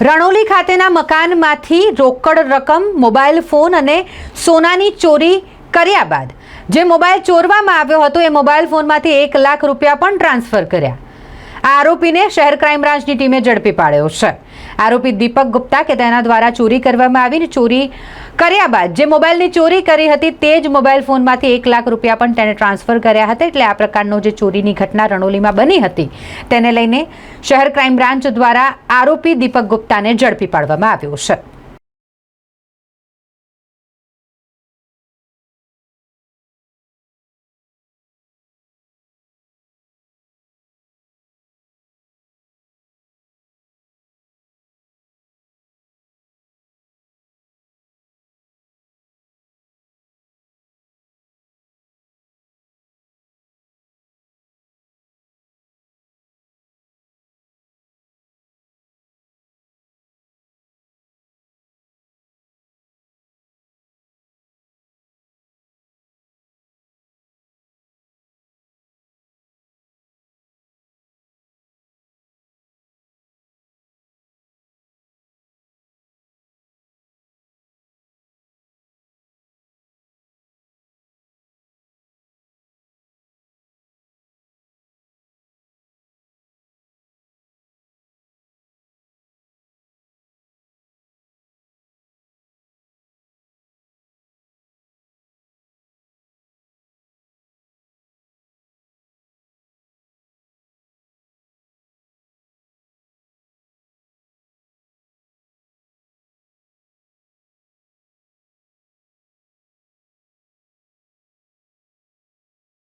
રણોલી ખાતેના મકાનમાંથી રોકડ રકમ, મોબાઈલ ફોન અને સોનાની ચોરી કર્યા બાદ જે મોબાઈલ ચોરવામાં આવ્યો હતો એ મોબાઈલ ફોનમાંથી એક લાખ રૂપિયા પણ ટ્રાન્સફર કર્યા. આ આરોપીને શહેર ક્રાઇમ બ્રાન્ચની ટીમે ઝડપી પાડ્યો છે. આરોપી દીપક ગુપ્તા કે તેના દ્વારા ચોરી કરવામાં આવીને ચોરી કર્યા બાદ જે મોબાઈલની ચોરી કરી હતી તે જ મોબાઈલ ફોનમાંથી એક લાખ રૂપિયા પણ તેણે ટ્રાન્સફર કર્યા હતા એટલે આ પ્રકારનો જે ચોરીની ઘટના રણોલીમાં બની હતી તેને લઈને શહેર ક્રાઇમ બ્રાન્ચ દ્વારા આરોપી દીપક ગુપ્તાને ઝડપી પાડવામાં આવ્યો છે.